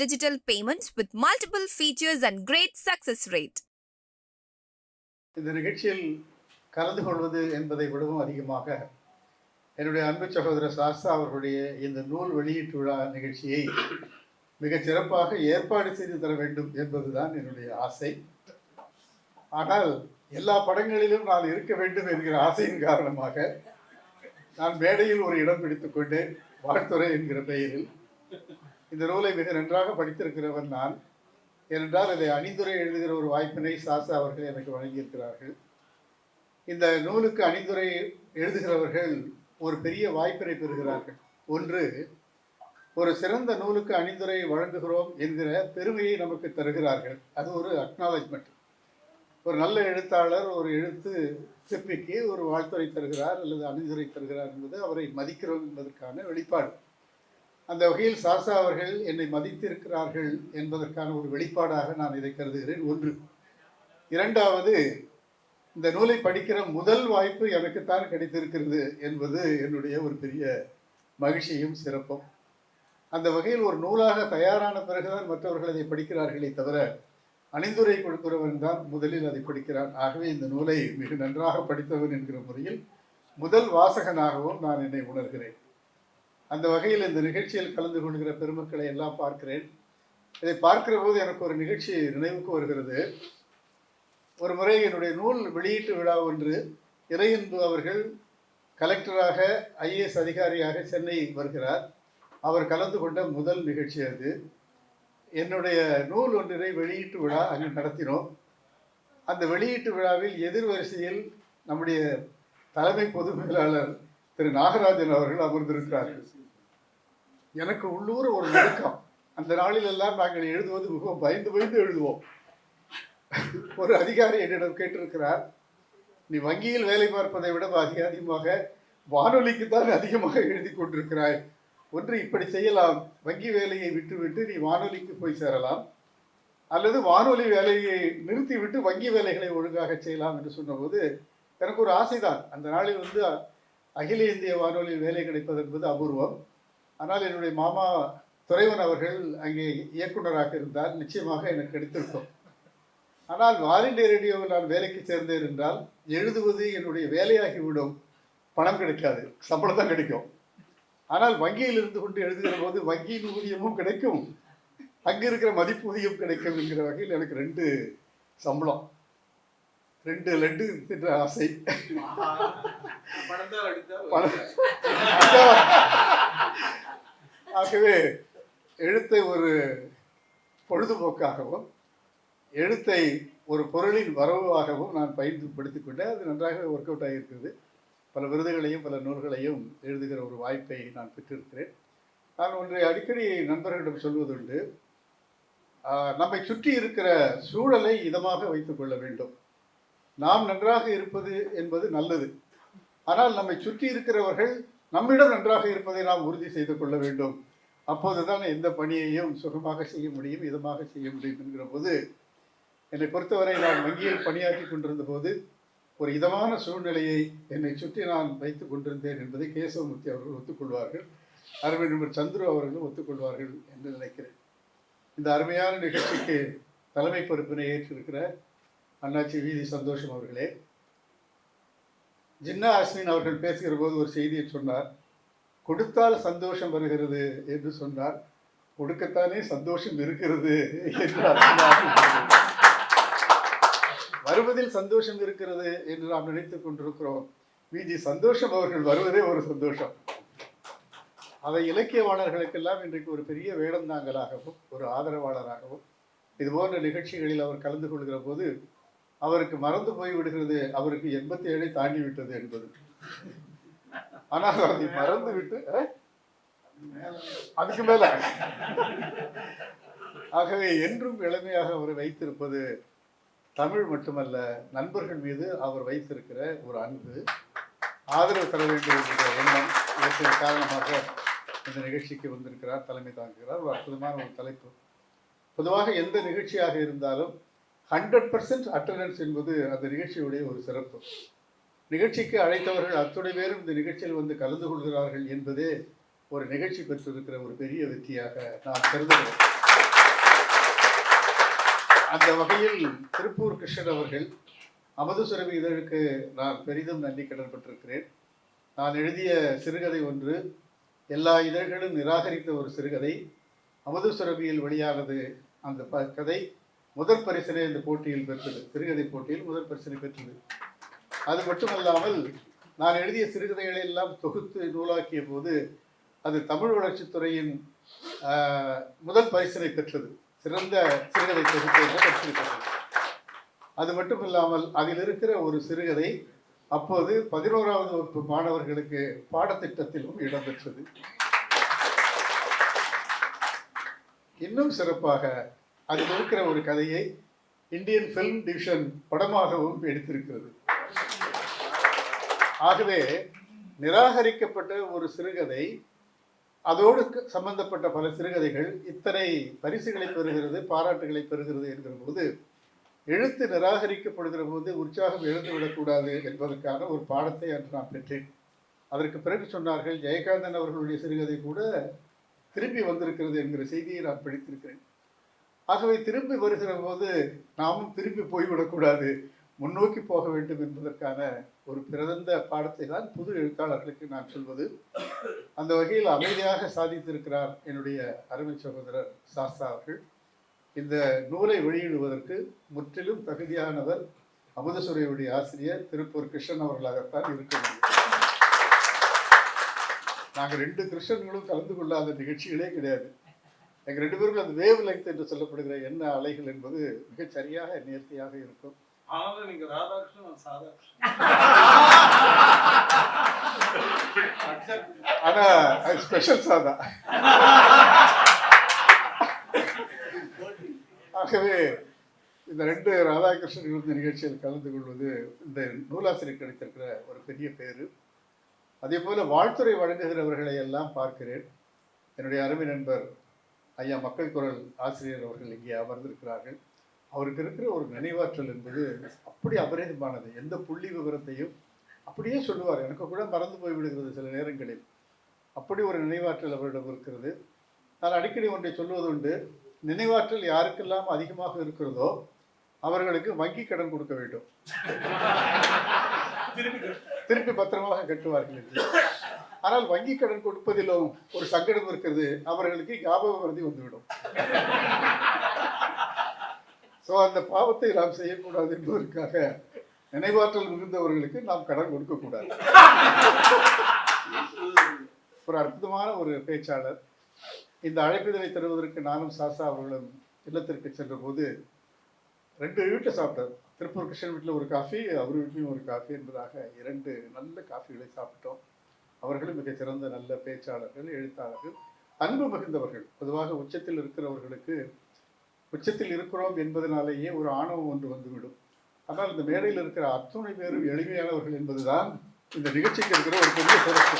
Digital payments with multiple features and great success rate. இந்த நிகழ்ச்சியில் கலந்து கொள்வது என்பதை விடவும் அதிகமாக என்னுடைய அன்பு சகோதரர் சாஸ்தா அவர்களுடைய இந்த நூல் வெளியீட்டு விழா நிகழ்ச்சியை மிகச் சிறப்பாக ஏற்பாடு செய்து தர வேண்டும் என்பதுதான் என்னுடைய ஆசை ஆனால் எல்லா படங்களிலும் நான் இருக்க வேண்டும் என்கிற ஆசையின் காரணமாக நான் மேடையில் ஒரு இடம் பிடித்துக்கொண்டேன் வாழ்த்துறை என்கிற பெயரில் இந்த நூலை மிக நன்றாக படித்திருக்கிறவன் நான். ஏனென்றால் இதை அணிந்துரை எழுதுகிற ஒரு வாய்ப்பினை சாசா அவர்கள் எனக்கு வழங்கியிருக்கிறார்கள். இந்த நூலுக்கு அணிந்துரை எழுதுகிறவர்கள் ஒரு பெரிய வாய்ப்பினை பெறுகிறார்கள். ஒன்று ஒரு சிறந்த நூலுக்கு அணிந்துரை வழங்குகிறோம் என்கிற பெருமையை நமக்கு தருகிறார்கள். அது ஒரு அக்னாலஜ்மெண்ட் ஒரு நல்ல எழுத்தாளர் ஒரு எழுத்து சிற்பிக்கு ஒரு வாழ்த்துரை தருகிறார் அல்லது அணிந்துரை தருகிறார் என்பது அவரை மதிக்கிறோம் என்பதற்கான வெளிப்பாடு. அந்த வகையில் சாசா அவர்கள் என்னை மதித்திருக்கிறார்கள் என்பதற்கான ஒரு வெளிப்பாடாக நான் இதை கருதுகிறேன். ஒன்று. இரண்டாவது இந்த நூலை படிக்கிற முதல் வாய்ப்பு எனக்குத்தான் கிடைத்திருக்கிறது என்பது என்னுடைய ஒரு பெரிய மகிழ்ச்சியும் சிறப்பும். அந்த வகையில் ஒரு நூலாக தயாரான பிறகுதான் மற்றவர்கள் அதை படிக்கிறார்களே தவிர அணிந்துரை கொடுக்கிறவன் தான் முதலில் அதை படிக்கிறான். ஆகவே இந்த நூலை மிக நன்றாக படித்தவன் என்கிற முறையில் முதல் வாசகனாகவும் நான் என்னை உணர்கிறேன். அந்த வகையில் இந்த நிகழ்ச்சியில் கலந்து கொள்கிற பெருமக்களை எல்லாம் பார்க்கிறேன். இதை பார்க்கிற போது எனக்கு ஒரு நிகழ்ச்சி நினைவுக்கு வருகிறது. ஒரு முறை என்னுடைய நூல் வெளியீட்டு விழா ஒன்று இறையன்பு அவர்கள் கலெக்டராக ஐஏஎஸ் அதிகாரியாக சென்னை வருகிறார். அவர் கலந்து கொண்ட முதல் நிகழ்ச்சி அது. என்னுடைய நூல் ஒன்றினை வெளியீட்டு விழா அங்கு நடத்தினோம். அந்த வெளியீட்டு விழாவில் எதிர்வரிசையில் நம்முடைய தலைமை பொது மேலாளர் திரு நாகராஜன் அவர்கள் அமர்ந்திருக்கிறார்கள் எனக்கு உள்ளூர் ஒரு நடுக்கம். அந்த நாளில் எல்லாம் நாங்கள் எழுதுவது மிகவும் பயந்து பயந்து எழுதுவோம். ஒரு அதிகாரி என்னிடம் கேட்டிருக்கிறார் நீ வங்கியில் வேலை பார்ப்பதை விட அதிக அதிகமாக வானொலிக்கு தான் அதிகமாக எழுதி கொண்டிருக்கிறாய். ஒன்று இப்படி செய்யலாம். வங்கி வேலையை விட்டுவிட்டு நீ வானொலிக்கு போய் சேரலாம். அல்லது வானொலி வேலையை நிறுத்திவிட்டு வங்கி வேலைகளை ஒழுங்காக செய்யலாம் என்று சொன்னபோது எனக்கு ஒரு ஆசைதான். அந்த நாளில் வந்து அகில இந்திய வானொலியில் வேலை கிடைப்பது என்பது அபூர்வம். ஆனால் என்னுடைய மாமா துறைவன் அவர்கள் அங்கே இயக்குனராக இருந்தால் நிச்சயமாக எனக்கு கிடைத்திருக்கும். ஆனால் ஆல் இண்டியா ரேடியோவில் நான் வேலைக்கு சேர்ந்தேன் என்றால் எழுதுவது என்னுடைய வேலையாகிவிடும். பணம் கிடைக்காது. சம்பளம் தான் கிடைக்கும். ஆனால் வங்கியில் இருந்து கொண்டு எழுதுகிற போது வங்கியின் ஊதியமும் கிடைக்கும். அங்கே இருக்கிற மதிப்பூதியம் கிடைக்கும் என்கிற வகையில் எனக்கு ரெண்டு சம்பளம். ரெண்டு லட்டு தின்ற ஆசை. ஆகவே எழுத்தை ஒரு பொழுதுபோக்காகவும் எழுத்தை ஒரு பொருளின் வரவாகவும் நான் பயன்படுத்திக் கொண்டேன் அது நன்றாக ஒர்க் அவுட் ஆகியிருக்கிறது. பல விருதுகளையும் பல நூல்களையும் எழுதுகிற ஒரு வாய்ப்பை நான் பெற்றிருக்கிறேன். நான் ஒன்றை அடிக்கடி நண்பர்களிடம் சொல்வதுண்டு நம்மை சுற்றி இருக்கிற சூழலை இதமாக வைத்துக் கொள்ள வேண்டும். நாம் நன்றாக இருப்பது என்பது நல்லது. ஆனால் நம்மை சுற்றி இருக்கிறவர்கள் நம்மிடம் நன்றாக இருப்பதை நாம் உறுதி செய்து கொள்ள வேண்டும். அப்போதுதான் எந்த பணியையும் சுகமாக செய்ய முடியும் இதமாக செய்ய முடியும் என்கிற போது என்னை பொறுத்தவரை நான் வங்கியில் பணியாற்றி கொண்டிருந்த போது ஒரு இதமான சூழ்நிலையை என்னை சுற்றி நான் வைத்துக் கொண்டிருந்தேன் என்பதை கேசவமூர்த்தி அவர்கள் ஒத்துக்கொள்வார்கள். அருமை நிபுணர் சந்துரு அவர்களும் ஒத்துக்கொள்வார்கள் என்று நினைக்கிறேன். இந்த அருமையான நிகழ்ச்சிக்கு தலைமை பொறுப்பினை ஏற்றிருக்கிற அண்ணாச்சி வீதி சந்தோஷம் அவர்களே. ஜின்னா அஸ்மின் அவர்கள் பேசுகிற போது ஒரு செய்தியை சொன்னார். கொடுத்தால் சந்தோஷம் வருகிறது என்று சொன்னார். கொடுக்கத்தானே சந்தோஷம் இருக்கிறது என்று வருவதில் சந்தோஷம் இருக்கிறது என்று நாம் நினைத்துக் கொண்டிருக்கிறோம். விஜி சந்தோஷம் அவர்கள் வருவதே ஒரு சந்தோஷம். அதை இலக்கியவாளர்களுக்கெல்லாம் இன்றைக்கு ஒரு பெரிய வேடந்தாங்கலாகவும் ஒரு ஆதரவாளராகவும் இது போன்ற நிகழ்ச்சிகளில் அவர் கலந்து கொள்கிற போது அவருக்கு மறந்து போய் விடுகிறது அவருக்கு எண்பத்தி ஏழை தாண்டி விட்டது என்பது. ஆனால் அதை மறந்து விட்டு அதுக்கு மேல. ஆகவே என்றும் இளமையாக அவரை வைத்திருப்பது தமிழ் மட்டுமல்ல நண்பர்கள் மீது அவர் வைத்திருக்கிற ஒரு அன்பு. ஆதரவு தர வேண்டும் என்கிற எண்ணம் இவற்றின் காரணமாக இந்த நிகழ்ச்சிக்கு வந்திருக்கிறார் தலைமை தாங்குகிறார். ஒரு அற்புதமான ஒரு தலைப்பு. பொதுவாக எந்த நிகழ்ச்சியாக இருந்தாலும் ஹண்ட்ரட் பர்சன்ட் அட்டண்டன்ஸ் என்பது அந்த நிகழ்ச்சியுடைய ஒரு சிறப்பு. நிகழ்ச்சிக்கு அழைத்தவர்கள் அத்துணை பேரும் இந்த நிகழ்ச்சியில் வந்து கலந்து கொள்கிறார்கள் என்பதே ஒரு நிகழ்ச்சி பெற்றிருக்கிற ஒரு பெரிய வெற்றியாக நான் கருதுகிறேன். அந்த வகையில் திருப்பூர் கிருஷ்ணன் அவர்கள் அமதுசுரபி இதழுக்கு நான் பெரிதும் நன்றி கடன் பெற்றிருக்கிறேன். நான் எழுதிய சிறுகதை ஒன்று எல்லா இதழ்களும் நிராகரித்த ஒரு சிறுகதை அமதுசுரபியில் வெளியானது அந்த கதை. முதற் பரிசனை இந்த போட்டியில் பெற்றது. சிறுகதை போட்டியில் முதற் பரிசனை பெற்றது. அது மட்டுமல்லாமல் நான் எழுதிய சிறுகதைகளை எல்லாம் தொகுத்து நூலாக்கிய போது அது தமிழ் வளர்ச்சித்துறையின் முதல் பரிசனை பெற்றது. சிறந்த சிறுகதை தொகுப்பு என்ற பரிசினை பெற்றது. அது மட்டும் இல்லாமல் அதில் இருக்கிற ஒரு சிறுகதை அப்போது பதினோராவது வகுப்பு மாணவர்களுக்கு பாடத்திட்டத்திலும் இடம்பெற்றது. இன்னும் சிறப்பாக அதில் இருக்கிற ஒரு கதையை இந்தியன் ஃபிலிம் டிவிஷன் படமாகவும் எடுத்திருக்கிறது. ஆகவே நிராகரிக்கப்பட்ட ஒரு சிறுகதை அதோடு சம்பந்தப்பட்ட பல சிறுகதைகள் இத்தனை பரிசுகளை பெறுகிறது பாராட்டுகளை பெறுகிறது என்கிற போது எழுத்து நிராகரிக்கப்படுகிற போது உற்சாகம் எழுந்து விடக்கூடாது என்பதற்கான ஒரு பாடத்தை அன்று நான் பெற்றேன். அதற்கு பிறகு சொன்னார்கள் ஜெயகாந்தன் அவர்களுடைய சிறுகதை கூட திரும்பி வந்திருக்கிறது என்கிற செய்தியை நான் படித்திருக்கிறேன். ஆகவே திரும்பி வருகிற போது நாமும் திரும்பி போய்விடக்கூடாது. முன்னோக்கி போக வேண்டும் என்பதற்கான ஒரு பிறந்த பாடத்தை தான் புது எழுத்தாளர்களுக்கு நான் சொல்வது. அந்த வகையில் அமைதியாக சாதித்திருக்கிறார் என்னுடைய அருமை சகோதரர் சாஸ்தா அவர்கள். இந்த நூலை வெளியிடுவதற்கு முற்றிலும் தகுதியானவர் அமுதசுரையுடைய ஆசிரியர் திருப்பூர் கிருஷ்ணன் அவர்களாகத்தான் இருக்க முடியும் நாங்கள் ரெண்டு கிருஷ்ணன்களும் கலந்து கொள்ளாத நிகழ்ச்சிகளே கிடையாது. எங்கள் ரெண்டு பேருக்கும் அந்த வேவ் லெங்த் என்று சொல்லப்படுகிற என்ன அலைகள் என்பது மிகச் சரியாக நேர்த்தியாக இருக்கும். ஆனாலும் நீங்க ராதாகிருஷ்ணன் நான் சாதாகிருஷ்ணன். ஆனா அது ஸ்பெஷல் சாதா. ஆகவே இந்த ரெண்டு ராதாகிருஷ்ணன் இருந்த நிகழ்ச்சியில் கலந்து கொள்வது இந்த நூலாசிரியர் கிடைத்திருக்கிற ஒரு பெரிய பேரு அதே போல வாழ்த்துறை வழங்குகிறவர்களை எல்லாம் பார்க்கிறேன். என்னுடைய அருமை நண்பர் ஐயா மக்கள் குரல் ஆசிரியர் அவர்கள் இங்கே அமர்ந்திருக்கிறார்கள். அவருக்கு இருக்கிற ஒரு நினைவாற்றல் என்பது அப்படி அபரிதமானது. எந்த புள்ளி விவரத்தையும் அப்படியே சொல்லுவார். எனக்கு கூட மறந்து போய் விடுகிறது சில நேரங்களில். அப்படி ஒரு நினைவாற்றல் அவரிடம் இருக்கிறது. நான் அடிக்கடி ஒன்றை சொல்வது உண்டு. நினைவாற்றல் யாருக்கெல்லாம் அதிகமாக இருக்கிறதோ அவர்களுக்கு வங்கி கடன் கொடுக்க வேண்டும். திருப்பி பத்திரமாக கட்டுவார்கள் என்று. ஆனால் வங்கி கடன் கொடுப்பதிலும் ஒரு சங்கடம் இருக்கிறது அவர்களுக்கு ஞாபக மறதி வந்துவிடும். ஸோ அந்த பாவத்தை நாம் செய்யக்கூடாது என்பதற்காக நினைவாற்றல் மிகுந்தவர்களுக்கு நாம் கடன் கொடுக்கக்கூடாது. ஒரு அற்புதமான ஒரு பேச்சாளர். இந்த அழைப்பிதழை தருவதற்கு நானும் சாசா அவர்களும் இல்லத்திற்கு சென்றபோது ரெண்டு வீட்டை சாப்பிட்டார் திருப்பூர் கிருஷ்ணன் வீட்டில் ஒரு காஃபி அவர் வீட்லேயும் ஒரு காஃபி என்பதாக இரண்டு நல்ல காஃபிகளை சாப்பிட்டோம். அவர்களும் மிகச்சிறந்த நல்ல பேச்சாளர்கள் எழுத்தாளர்கள் அன்பு மிகுந்தவர்கள் பொதுவாக உச்சத்தில் இருக்கிறவர்களுக்கு உச்சத்தில் இருக்கிறோம் என்பதனாலேயே ஒரு ஆணவம் ஒன்று வந்துவிடும். ஆனால் இந்த மேடையில் இருக்கிற அத்துணை பேரும் எளிமையானவர்கள் என்பதுதான் இந்த நிகழ்ச்சிக்கு இருக்கிற ஒரு பெரிய சிறப்பு.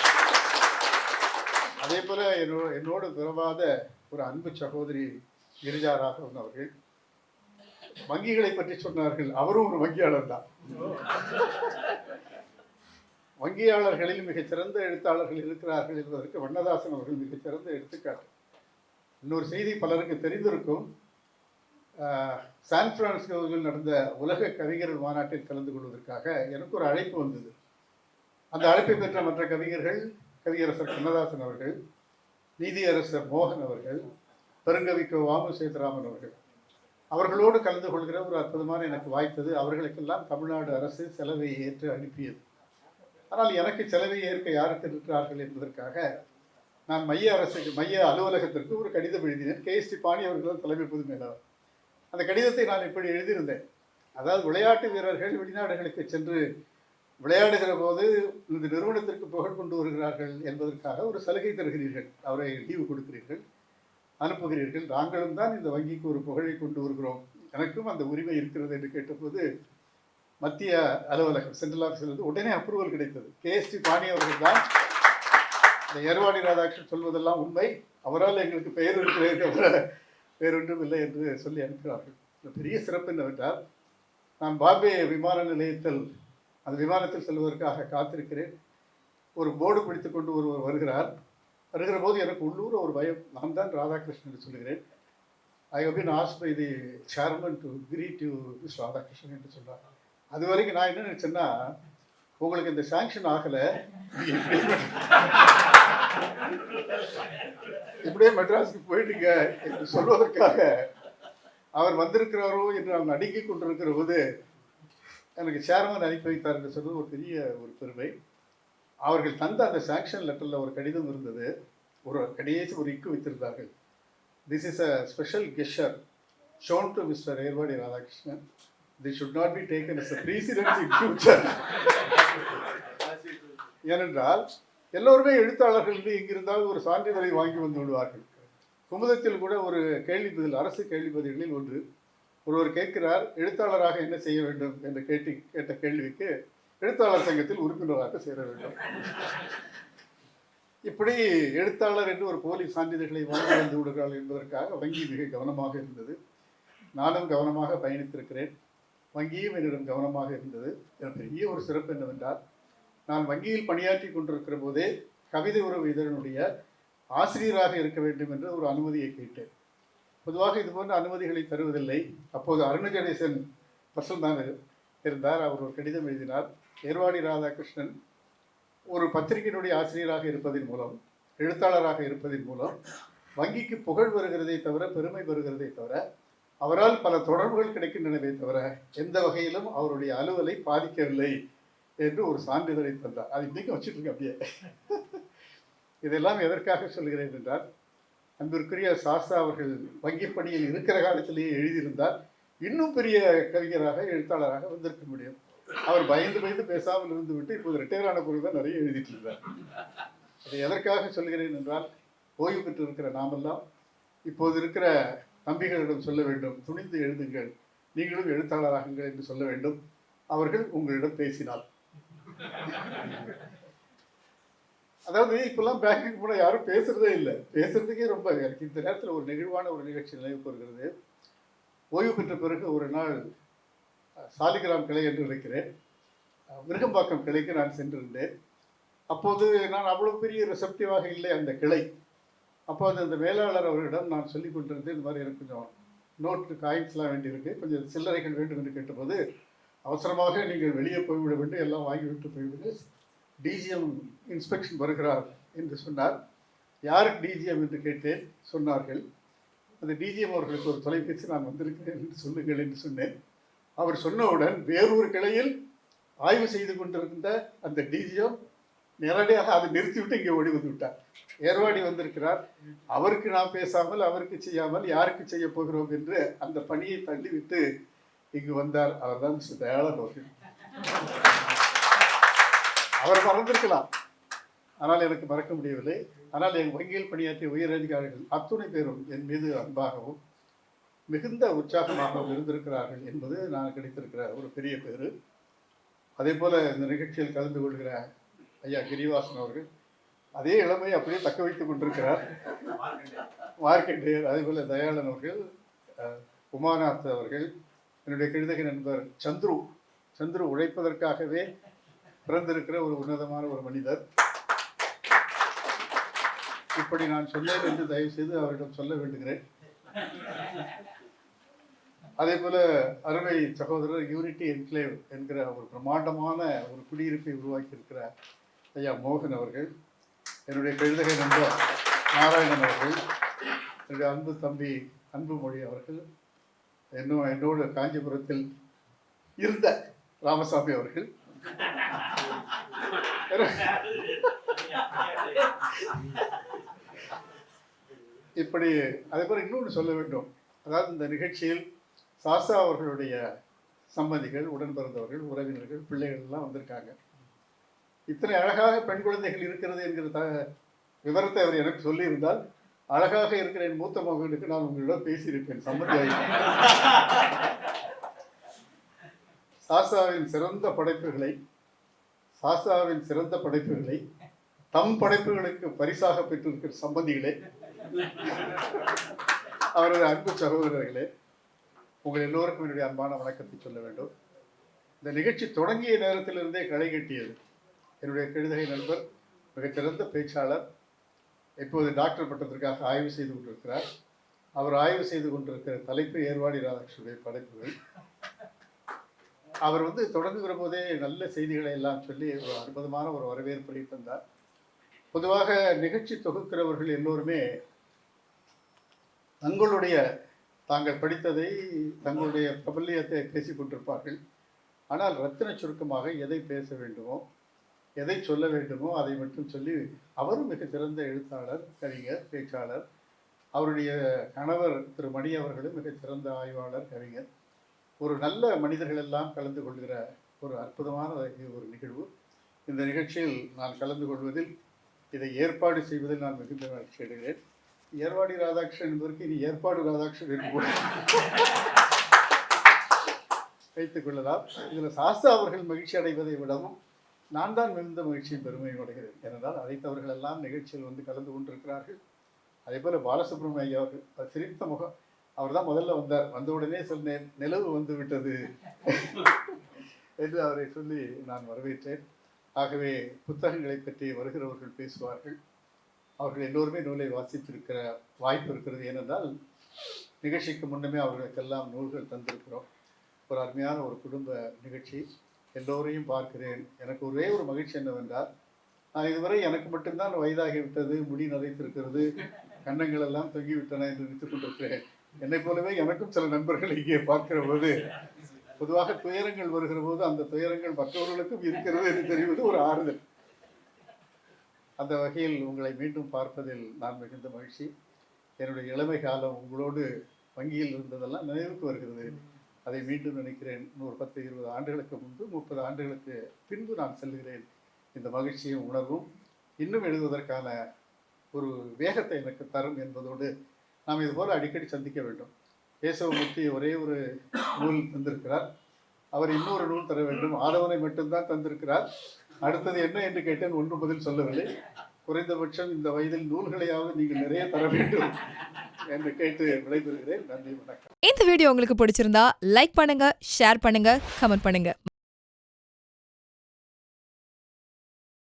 அதே போல என்னோட என்னோடு பிறவாத ஒரு அன்பு சகோதரி கிரிஜா ராகவன் அவர்கள் வங்கிகளை பற்றி சொன்னார்கள். அவரும் ஒரு வங்கியாளர் தான். வங்கியாளர்களில் மிகச்சிறந்த எழுத்தாளர்கள் இருக்கிறார்கள் என்பதற்கு வண்ணதாசன் அவர்கள் மிகச் சிறந்த எடுத்துக்காட்டு. இன்னொரு செய்தி பலருக்கு தெரிந்திருக்கும். சான் பிரான்சிஸ்கோவில் நடந்த உலக கவிஞர்கள் மாநாட்டில் கலந்து கொள்வதற்காக எனக்கு ஒரு அழைப்பு வந்தது. அந்த அழைப்பை பெற்ற மற்ற கவிஞர்கள் கவியரசர் கண்ணதாசன் அவர்கள் நீதியரசர் மோகன் அவர்கள் பெருங்கவி வாமு சேதுராமன் அவர்கள். அவர்களோடு கலந்து கொள்கிற ஒரு அற்புதமான எனக்கு வாய்த்தது. அவர்களுக்கெல்லாம் தமிழ்நாடு அரசு செலவை ஏற்று அனுப்பியது. ஆனால் எனக்கு செலவை ஏற்க யாருக்கு இருக்கிறார்கள் என்பதற்காக நான் மைய அரசுக்கு மைய அலுவலகத்திற்கு ஒரு கடிதம் எழுதினேன். கே. எஸ். டி பாணி அவர்கள் தலைமை பொது மேலாளர். அந்த கடிதத்தை நான் இப்படி எழுதியிருந்தேன். அதாவது விளையாட்டு வீரர்கள் வெளிநாடுகளுக்கு சென்று விளையாடுகிற போது இந்த நிறுவனத்திற்கு புகழ் கொண்டு வருகிறார்கள் என்பதற்காக ஒரு சலுகை தருகிறீர்கள். அவரை லீவு கொடுக்கிறீர்கள் அனுப்புகிறீர்கள். நாங்களும் தான் இந்த வங்கிக்கு ஒரு புகழை கொண்டு வருகிறோம். எனக்கும் அந்த உரிமை இருக்கிறது என்று கேட்டபோது மத்திய அலுவலகம் சென்ட்ரல் ஆஃபீஸிலிருந்து உடனே அப்ரூவல் கிடைத்தது. கேஎஸ்டி பாணி அவர்கள் தான் இந்த எர்வாடி ராதாகிருஷ்ணன் சொல்வதெல்லாம் உண்மை. அவரால் எங்களுக்கு பெயர் இருக்கிறதே தவிர வேறொன்றும் இல்லை என்று சொல்லி அனுப்பினார்கள் பெரிய சிறப்பு என்னவென்றால் நான் பாம்பே விமான நிலையத்தில் அந்த விமானத்தில் செல்வதற்காக காத்திருக்கிறேன். ஒரு போர்டு பிடித்து கொண்டு ஒருவர் வருகிறார். வருகிற போது எனக்கு உள்ளூர் ஒரு பயம். நான் தான் ராதாகிருஷ்ணன் என்று சொல்கிறேன் I have been as by the chairman to greet you Miss Radhakrishnan என்று சொன்னார் அது வரைக்கும் நான் என்ன நினைச்சேன்னா உங்களுக்கு இந்த சாங்ஷன் ஆகலை. இப்படியே மெட்ராஸுக்கு போயிட்டுங்க என்று சொல்வதற்காக அவர் வந்திருக்கிறாரோ என்று நான் நடுங்கிக் கொண்டிருக்கிற போது எனக்கு சேர்மன் அனுப்பி வைத்தார் என்று சொன்னது ஒரு பெரிய ஒரு பெருமை. அவர்கள் தந்த அந்த சாங்ஷன் லெட்டரில் ஒரு கடிதம் இருந்தது. ஒரு கடைசி ஒரு இக்கு வைத்திருந்தார்கள். This is a special gesture shown to Mister Ervadi Radhakrishnan the should not be taken is a in future ஏனென்றால் எல்லோருமே எழுத்தாளர்கள் வந்து எங்கிருந்தாவது ஒரு சான்றிதழை வாங்கி வந்து விடுவார்கள். குமுதத்தில் கூட ஒரு கேள்வி பதில் அரசு கேள்வி பதில்களில் ஒன்று ஒருவர் கேட்கிறார் எழுத்தாளராக என்ன செய்ய வேண்டும்? என்று கேட்டு கேட்ட கேள்விக்கு எழுத்தாளர் சங்கத்தில் உறுப்பினராக சேர வேண்டும். இப்படி எழுத்தாளர் என்று ஒரு போலி சான்றிதழ்களை வாங்கி வந்து விடுகிறார்கள் என்பதற்காக வங்கி மிக கவனமாக இருந்தது. நானும் கவனமாக பயணித்திருக்கிறேன். வங்கியும் என்னிடம் கவனமாக இருந்தது. எனக்கு பெரிய ஒரு சிறப்பு என்னவென்றால் நான் வங்கியில் பணியாற்றி கொண்டிருக்கிற போதே கவிதை உறவு இதழனுடைய ஆசிரியராக இருக்க வேண்டும் என்று ஒரு அனுமதியை கேட்டேன். பொதுவாக இது போன்ற அனுமதிகளை தருவதில்லை. அப்போது அருணகணேசன் பர்சன் தான் இருந்தார். அவர் ஒரு கடிதம் எழுதினார். ஏர்வாடி ராதாகிருஷ்ணன் ஒரு பத்திரிகையினுடைய ஆசிரியராக இருப்பதன் மூலம் எழுத்தாளராக இருப்பதன் மூலம் வங்கிக்கு புகழ் வருகிறதை தவிர பெருமை வருகிறதை தவிர அவரால் பல தொடர்புகள் கிடைக்கின்றனவே தவிர எந்த வகையிலும் அவருடைய அலுவலை பாதிக்கவில்லை என்று ஒரு சான்றிதழை தந்தார். அது இன்றைக்கும் வச்சுட்டு அப்படியே. இதெல்லாம் எதற்காக சொல்கிறேன் என்றால் அன்பிற்குரிய சாஸ்தா அவர்கள் வங்கிப் பணியில் இருக்கிற காலத்திலேயே எழுதியிருந்தார். இன்னும் பெரிய கவிஞராக எழுத்தாளராக வந்திருக்க முடியும். அவர் பயந்து பயந்து பேசாமல் இருந்து விட்டு இப்போது ரிட்டையர் ஆன பொருள் தான் நிறைய எழுதிட்டு இருந்தார் அதை எதற்காக சொல்கிறேன் என்றால் ஓய்வு பெற்று இருக்கிற நாமெல்லாம் இப்போது இருக்கிற தம்பிகளிடம் சொல்ல வேண்டும். துணிந்து எழுதுங்கள். நீங்களும் எழுத்தாளராகுங்கள் என்று சொல்ல வேண்டும். அவர்கள் உங்களிடம் பேசினார் அதாவது இப்பெல்லாம் பேங்குக்கு போனால் யாரும் பேசுறதே இல்லை. பேசுறதுக்கே ரொம்ப எனக்கு இந்த நேரத்தில் ஒரு நெகிழ்வான ஒரு நிகழ்ச்சி நினைவுக்கு வருகிறது. ஓய்வு பெற்ற பிறகு ஒரு நாள் சாலிகிராம் கிளை என்று நினைக்கிறேன் மிருகம்பாக்கம் கிளைக்கு நான் சென்றிருந்தேன். அப்போது நான் அவ்வளவு பெரிய ரிசப்டிவாக இல்லை அந்த கிளை. அப்போது அந்த மேலாளர் அவரிடம் நான் சொல்லி கொண்டிருந்தேன் இந்த மாதிரி எனக்கு கொஞ்சம் நோட்டு காயின்ஸ்லாம் வேண்டியிருக்கு கொஞ்சம் சில்லறைகள் வேண்டும் என்று கேட்டபோது அவசரமாக நீங்கள் வெளியே போய்விட வேண்டும் எல்லாம் வாங்கிவிட்டு போய்விடு டிஜிஎம் இன்ஸ்பெக்ஷன் வருகிறார் என்று சொன்னார். யாருக்கு டிஜிஎம் என்று கேட்டேன்? சொன்னார்கள். அந்த டிஜிஎம் அவர்களுக்கு ஒரு தொலைபேசி நான் வந்திருக்கிறேன் என்று சொல்லுங்கள் என்று சொன்னேன். அவர் சொன்னவுடன் வேறொரு கிளையில் ஆய்வு செய்து கொண்டிருந்த அந்த டிஜிஎம் நேரடியாக அதை நிறுத்திவிட்டு இங்கே ஓடி வந்து விட்டார். ஏர்வாடி வந்திருக்கிறார். அவருக்கு நாம் பேசாமல் அவருக்கு செய்யாமல் யாருக்கு செய்ய போகிறோம் என்று அந்த பணியை தள்ளிவிட்டு இங்கு வந்தார் அவர்தான் மிஸ்டர் தயாளன் அவர் மறந்திருக்கலாம். ஆனால் எனக்கு மறக்க முடியவில்லை. ஆனால் என் வங்கியில் பணியாற்றிய உயர் அதிகாரிகள் அத்துணை பேரும் என் மீது அன்பாகவும் மிகுந்த உற்சாகமாகவும் இருந்திருக்கிறார்கள் என்பது நான் கிடைத்திருக்கிற ஒரு பெரிய பேரு அதே போல இந்த நிகழ்ச்சியில் கலந்து கொள்கிற ஐயா கிரிவாசன் அவர்கள். அதே இளமையை அப்படியே தக்க வைத்துக் கொண்டிருக்கிறார். மார்க்கெண்டேயர் அதே போல தயாளன் அவர்கள் உமாநாத் அவர்கள் என்னுடைய கழுதக நண்பர் சந்துரு. சந்துரு உழைப்பதற்காகவே பிறந்திருக்கிற ஒரு உன்னதமான ஒரு மனிதர். இப்படி நான் சொன்னேன் என்று தயவு செய்து அவரிடம் சொல்ல வேண்டுகிறேன். அதே போல அருமை சகோதரர் யூனிட்டி என்க்ளேவ் என்கிற ஒரு பிரம்மாண்டமான ஒரு குடியிருப்பை உருவாக்கி இருக்கிற ஐயா மோகன் அவர்கள் என்னுடைய கழுதகை நண்பர் நாராயணன் அவர்கள் என்னுடைய அன்பு தம்பி அன்புமொழி அவர்கள் என்னும் என்னோடு காஞ்சிபுரத்தில் இருந்த ராமசாமி அவர்கள். இப்படி அதே போல இன்னொன்று சொல்ல வேண்டும். அதாவது இந்த நிகழ்ச்சியில் சாசா அவர்களுடைய சம்பந்திகள் உடன் பிறந்தவர்கள் உறவினர்கள் பிள்ளைகள் எல்லாம் வந்திருக்காங்க. இத்தனை அழகாக பெண் குழந்தைகள் இருக்கிறது என்கிற த விவரத்தை அவர் எனக்கு சொல்லியிருந்தால் அழகாக இருக்கிற என் மூத்த மகனுக்கு நான் உங்களிடம் பேசியிருப்பேன். சம்மதி சாசாவின் சிறந்த படைப்புகளை சாசாவின் சிறந்த படைப்புகளை தம் படைப்புகளுக்கு பரிசாக பெற்றிருக்கிற சம்பந்திகளே அவரது அன்பு சகோதரர்களே உங்கள் எல்லோருக்கும் என்னுடைய அன்பான வணக்கத்தை சொல்ல வேண்டும். இந்த நிகழ்ச்சி தொடங்கிய நேரத்திலிருந்தே களை கட்டியது. என்னுடைய கழுதகை நண்பர் மிகச்சிறந்த பேச்சாளர் இப்போது டாக்டர் பட்டத்திற்காக ஆய்வு செய்து கொண்டிருக்கிறார். அவர் ஆய்வு செய்து கொண்டிருக்கிற தலைப்பு ஏர்வாடி ராதாகிருஷ்ணனுடைய படைப்புகள். அவர் வந்து தொடங்குகிற போதே நல்ல செய்திகளை எல்லாம் சொல்லி ஒரு அற்புதமான ஒரு வரவேற்பை தந்தார் பொதுவாக நிகழ்ச்சி தொகுக்கிறவர்கள் எல்லோருமே தங்களுடைய தாங்கள் படித்ததை தங்களுடைய பிரபல்யத்தை பேசிக் கொண்டிருப்பார்கள். ஆனால் ரத்தின சுருக்கமாக எதை பேச வேண்டுமோ எதை சொல்ல வேண்டுமோ அதை மட்டும் சொல்லி அவரும் மிகச்சிறந்த எழுத்தாளர் கவிஞர் பேச்சாளர். அவருடைய கணவர் திரு. மணி அவர்களும் மிகச் சிறந்த ஆய்வாளர் கவிஞர். ஒரு நல்ல மனிதர்கள் எல்லாம் கலந்து கொள்கிற ஒரு அற்புதமான ஒரு நிகழ்வு. இந்த நிகழ்ச்சியில் நான் கலந்து கொள்வதில் இதை ஏற்பாடு செய்வதில் நான் மிகுந்த மகிழ்ச்சி அடைகிறேன். ஏர்வாடி ராதாகிருஷ்ணன் என்பதற்கு இனி ஏற்பாடு ராதாகிருஷ்ணன் என்று வைத்துக் கொள்ளலாம். இதில் சாஸ்தா அவர்கள் மகிழ்ச்சி அடைவதை விடவும் நான் தான் மிகுந்த மகிழ்ச்சியும் பெருமையும் அடைகிறேன். ஏனென்றால் அழைத்தவர்கள் எல்லாம் நிகழ்ச்சியில் வந்து கலந்து கொண்டிருக்கிறார்கள். அதே போல பாலசுப்ரமணிய ஐயா அவர்கள் சிரித்த முகம். அவர் தான் முதல்ல வந்தார். வந்தவுடனே உடனே சொன்னேன் நிலவு வந்து விட்டது. என்று அவரை சொல்லி நான் வரவேற்றேன். ஆகவே புத்தகங்களை பற்றி வருகிறவர்கள் பேசுவார்கள். அவர்கள் எல்லோருமே நூலை வாசித்திருக்கிற வாய்ப்பு இருக்கிறது. ஏனென்றால் நிகழ்ச்சிக்கு முன்னமே அவர்களுக்கெல்லாம் நூல்கள் தந்திருக்கிறோம். ஒரு அருமையான ஒரு குடும்ப நிகழ்ச்சி. எல்லோரையும் பார்க்கிறேன். எனக்கு ஒரே ஒரு மகிழ்ச்சி என்னவென்றால் நான் இதுவரை எனக்கு மட்டும்தான் வயதாகிவிட்டது முடி நரைத்திருக்கிறது கன்னங்கள் எல்லாம் தொங்கிவிட்டன என்று நினைத்துக் கொண்டிருக்கிறேன். என்னை போலவே எனக்கும் சில நண்பர்கள் இங்கே பார்க்கிற போது பொதுவாக துயரங்கள் வருகிற போது அந்த துயரங்கள் மற்றவர்களுக்கும் இருக்கிறது என்று தெரிவது ஒரு ஆறுதல். அந்த வகையில் உங்களை மீண்டும் பார்ப்பதில் நான் மிகுந்த மகிழ்ச்சி. என்னுடைய இளமை காலம் உங்களோடு வங்கியில் இருந்ததெல்லாம் நினைவுக்கு வருகிறது. அதை மீண்டும் நினைக்கிறேன். நூறு பத்து இருபது ஆண்டுகளுக்கு முன்பு முப்பது ஆண்டுகளுக்கு பின்பு நான் செல்கிறேன். இந்த மகிழ்ச்சியும் உணர்வும் இன்னும் எழுதுவதற்கான ஒரு வேகத்தை எனக்கு தரும் என்பதோடு நாம் இதுபோல் அடிக்கடி சந்திக்க வேண்டும். கேசவமூர்த்தி ஒரே ஒரு நூல் தந்திருக்கிறார். அவர் இன்னொரு நூல் தர வேண்டும். ஆதவனை மட்டும்தான் தந்திருக்கிறார். அடுத்தது என்ன என்று கேட்டேன் ஒன்று பதில் சொல்லவில்லை. குறைந்தபட்சம் இந்த வயதில் நூல்களையாவது நீங்கள் நிறைய தர வேண்டும். என்று கேட்டு விடைபெறுகிறேன். நன்றி வணக்கம். இந்த வீடியோ உங்களுக்கு பிடிச்சிருந்தா லைக் பண்ணுங்க ஷேர் பண்ணுங்க கமெண்ட் பண்ணுங்க.